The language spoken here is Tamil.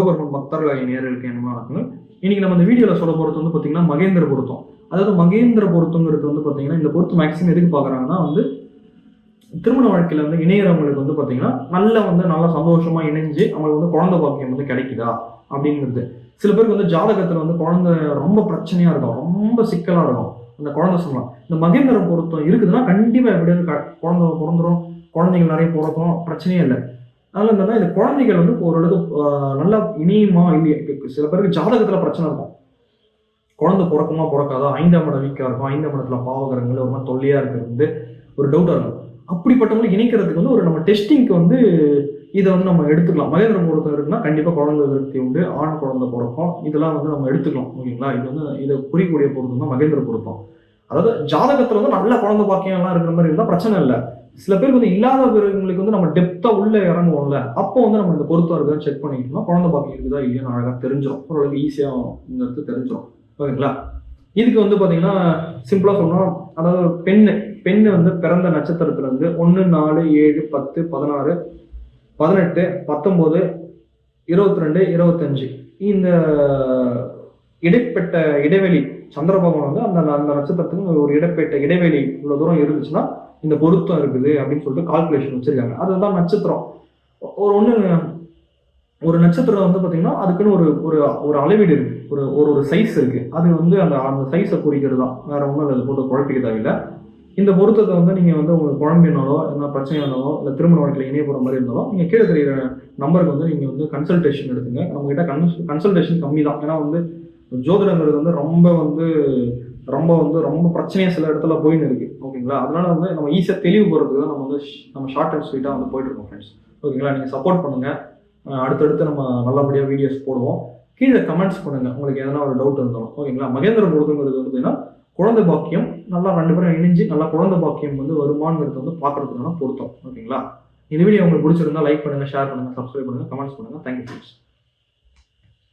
சிவபெருமன் பக்தர்கள் நேர்களுக்கு என்ன வணக்கங்கள். இன்னைக்கு நம்ம இந்த வீடியோவில் சொல்ல போகிறது வந்து பார்த்தீங்கன்னா மகேந்திர பொருத்தம். அதாவது மகேந்திர பொருத்தங்கிறது வந்து பார்த்தீங்கன்னா இந்த பொருத்தம் மேக்ஸிமம் எதுக்கு பார்க்குறாங்கன்னா வந்து திருமண வாழ்க்கையில் வந்து இணையறவங்களுக்கு வந்து பார்த்தீங்கன்னா நல்ல வந்து நல்லா சந்தோஷமா இணைஞ்சு அவங்களுக்கு வந்து குழந்தை பாக்கியம் வந்து கிடைக்குதா அப்படிங்கிறது. சில பேருக்கு வந்து ஜாதகத்தில் வந்து குழந்தை ரொம்ப பிரச்சனையா இருக்கும். ரொம்ப சிக்கலா இருக்கும். அந்த குழந்தை சொல்லலாம் இந்த மகேந்திர பொருத்தம் இருக்குதுன்னா கண்டிப்பாக எப்படியாவது க- குழந்தை பிறந்துரும். குழந்தைகள் நிறைய பிறக்கும். பிரச்சனையே இல்லை. அதனால என்னன்னா இந்த குழந்தைகள் வந்து ஓரளவுக்கு நல்லா இனியுமா இல்லையா? சில பேருக்கு ஜாதகத்துல பிரச்சனை இருக்கும். குழந்தை பிறக்குமா பிறக்காதா? ஐந்தாம் இடம் வீக்கா இருக்கும். ஐந்தாம் இடத்துல பாவகரங்கள் ஒரு மாதிரி தொல்லையா இருக்கிறது வந்து ஒரு டவுட்டா இருக்கும். அப்படிப்பட்டவங்களை இணைக்கிறதுக்கு வந்து ஒரு நம்ம டெஸ்டிங்க்கு வந்து இதை வந்து நம்ம எடுத்துக்கலாம். மகேந்திர பொருத்தம் இருக்குன்னா கண்டிப்பா குழந்தை விருத்தி உண்டு ஆண் குழந்தை பிறக்கும். இதெல்லாம் வந்து நம்ம எடுத்துக்கலாம் ஓகேங்களா? இது வந்து இதை குறிக்கூடிய பொருத்தம் தான் மகேந்திர பொருத்தம். அதாவது ஜாதகத்துல வந்து நல்ல குழந்தை பாக்கியம் எல்லாம் இருக்கிற மாதிரி இருந்தால் பிரச்சனை இல்லை. சில பேருக்கு வந்து இல்லாத இல்லாதவங்களுக்கு வந்து நம்ம டெப்த்தா உள்ள இறங்குவோம்ல அப்போ வந்து நம்ம இந்த பொருத்தம் இருக்குதா செக் பண்ணிக்கிட்டோம்னா குழந்தை பாக்கி இருக்குதா இல்லையான்னு அழகா தெரிஞ்சிடும் ஓரளவுக்கு ஈஸியா இந்த தெரிஞ்சிடும் ஓகேங்களா? இதுக்கு வந்து பாத்தீங்கன்னா சிம்பிளா சொல்லணும் அதாவது பெண்ணு பெண்ணு வந்து பிறந்த நட்சத்திரத்துல இருந்து ஒன்று நாலு ஏழு பத்து பதினாறு பதினெட்டு பத்தொன்பது இருபத்தி ரெண்டு இருபத்தஞ்சு. இந்த இடைப்பட்ட இடைவெளி சந்திரபகவான் வந்து அந்த அந்த நட்சத்திரத்துக்கு ஒரு இடைப்பட்ட இடைவெளி இவ்வளவு தூரம் இருந்துச்சுன்னா இந்த பொருத்தம் இருக்குது அப்படின்னு சொல்லிட்டு கால்குலேஷன் வச்சிருக்காங்க. அதுதான் நட்சத்திரம். ஒரு ஒன்று ஒரு நட்சத்திரம் வந்து பார்த்தீங்கன்னா அதுக்குன்னு ஒரு ஒரு ஒரு அளவீடு இருக்கு. ஒரு ஒரு ஒரு சைஸ் இருக்கு. அது வந்து அந்த அந்த சைஸை குறிக்கிறது. தான் வேற ஒன்றும் அதை போட்டு குழப்பிக்க தேவையில்லை. இந்த பொருத்தத்தை வந்து நீங்கள் வந்து உங்களுக்கு குழம்பினாலோ என்ன பிரச்சனை இருந்தாலோ இல்லை திருமண வாழ்க்கையில் இணைய போகிற மாதிரி இருந்தாலும் நீங்கள் கீழே தெரியிற நம்பருக்கு வந்து நீங்கள் வந்து கன்சல்டேஷன் எடுத்துங்க. நம்ம கிட்ட கன்சல்டேஷன் கம்மி தான் ஏன்னா வந்து ஜோதிடங்கிறது வந்து ரொம்ப வந்து ரொம்ப வந்து ரொம்ப பிரச்சனையா சில இடத்துல போயின்னு இருக்கு. ஓகேங்களா? அதனால வந்து நம்ம ஈஸியா தெளிவு போறதுக்கு தான் நம்ம வந்து நம்ம ஷார்ட் அண்ட் ஸ்வீட்டா வந்து போயிட்டு இருக்கோம் ஃப்ரெண்ட்ஸ் ஓகேங்களா? நீங்க சப்போர்ட் பண்ணுங்க. அடுத்தடுத்து நம்ம நல்லபடியா வீடியோஸ் போடுவோம். கீழே கமெண்ட்ஸ் பண்ணுங்க. உங்களுக்கு எதனா ஒரு டவுட் இருந்தாலும். ஓகேங்களா? மகேந்திர பொருத்தங்கிறது வந்து பார்த்தீங்கன்னா குழந்தை பாக்கியம் நல்லா ரெண்டு பேரும் இணைஞ்சு நல்லா குழந்தை பாக்கியம் வந்து வருமானங்கிறது வந்து பார்க்கறதுக்கான பொருத்தம். ஓகேங்களா? இந்த வீடியோ உங்களுக்கு பிடிச்சிருந்தா லைக் பண்ணுங்க ஷேர் பண்ணுங்க சப்ஸ்கிரைப் பண்ணுங்க கமெண்ட்ஸ் பண்ணுங்க. Thank you friends